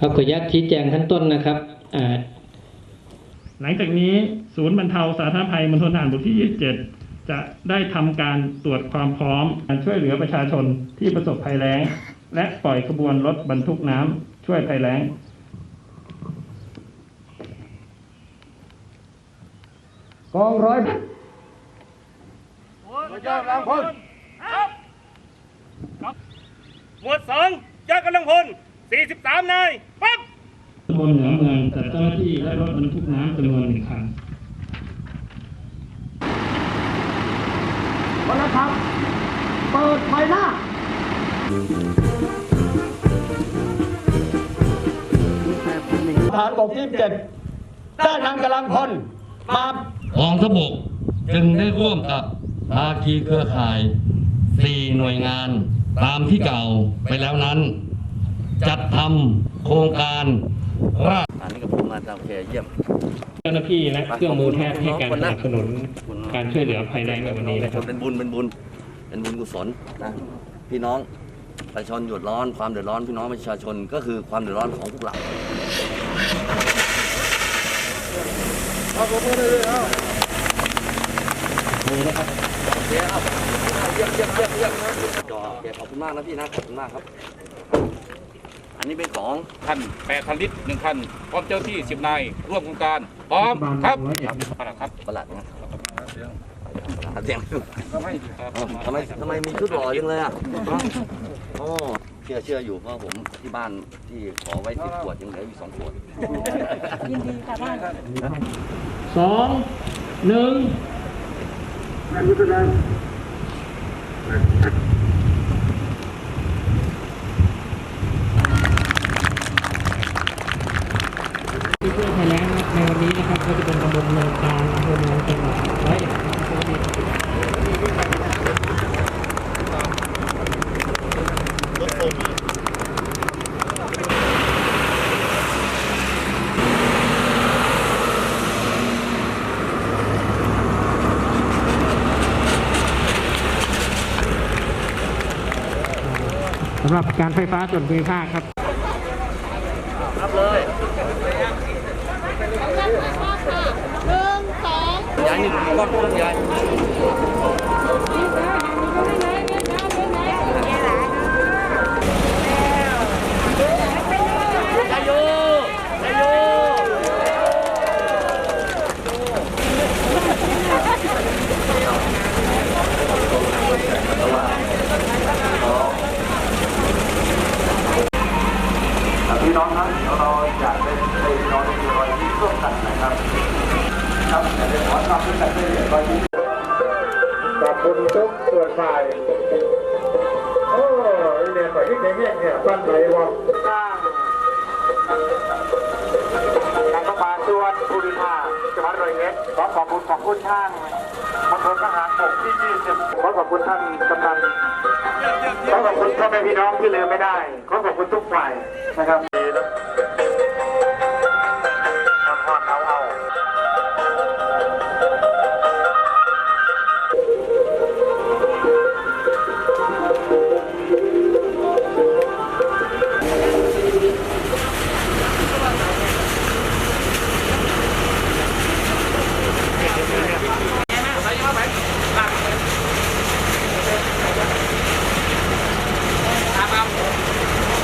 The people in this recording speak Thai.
ครับขออนุญาตชี้แจงขั้นต้นนะครับอ่าหลังจากนี้ศูนย์บรรเทาสาธารณภัยมณฑลทหารบกที่ 27 จะได้ทำการตรวจความพร้อมการช่วยเหลือประชาชนที่ประสบภัยแล้ง และปล่อยขบวนรถบรรทุกน้ำช่วยภัยแล้ง กองร้อยหมวดสองยอดกำลังพล 43นายปั๊บตำบลเหนือเมืองจัดเจ้าหน้าที่และรถบรรทุกน้ำจำนวนหนึ่งคันวันละครับ เปิดไฟหน้าฐานบกที่เจ็ดได้นำกำลังพลมากองทัพบกจึงได้ร่วมกับภาคีเครือข่าย 4 หน่วยงานตามที่กล่าวไปแล้วนั้น จัดทำโครงการราชอันนี้กับผมมาตามเคเยี่ยม เจ้าหน้าที่และเครื่องมือแพทย์ให้การสนับสนุนการช่วยเหลือภัยแล้งในวันนี้นะครับเป็นบุญเป็นบุญเป็นบุญกุศลนะพี่น้องประชาชนเดือดร้อนความเดือดร้อนพี่น้องประชาชนก็คือความเดือดร้อนของพวกเรานี่นะครับโอเคครับเยี่ยมเยี่ยมเยี่ยมเยี่ยมจอโอเคขอบคุณมากนะพี่นะขอบคุณมากครับ อันนี้เป็นของคัน8,000ลิตร1คันพร้อมเจ้าที่10นายร่วมโครงการพร้อมครับครับประหลัดนะประหลัดเสียงเอ้าทำไมทำไมมีชุดหล่อยังเลยอะโอ้เชื่อเชื่ออยู่เพราะผมที่บ้านที่ขอไว้สิบขวดยังเหลืออยู่สองขวดสองหนึ่ง ที่ช่วยภัยแล้ง ในวันนี้นะครับก็จะเป็นตำบลเมืองกลางอำเภอเมืองจังหวัดร้อยเอ็ดนะครับสำหรับการไฟฟ้าส่วนภูมิภาคครับ รับเลย หนึ่งสอง ยาย นี่รอบยายยายโยยายโยพี่น้องครับเราอยากเป็นเป็นรอยรอยที่ร่วมกันนะครับ ครับอยากจะขอความร่วมมือด้วยอยที่ขอบคุณทุกส่วนฝ่ายโอ้ยเนี่ยฝ่ายที่เนี่ยเนี่ยปั้นไหนวะการประปาส่วนภูริภาจังหวัดร้อยเอ็ดขอขอบคุณขอบคุณท่านมณฑลทหารบกที่20ขอขอบคุณท่านกำนันขอขอบคุณพ่อแม่พี่น้องที่ลืมไม่ได้ ขอขอบคุณทุกฝ่ายนะครับ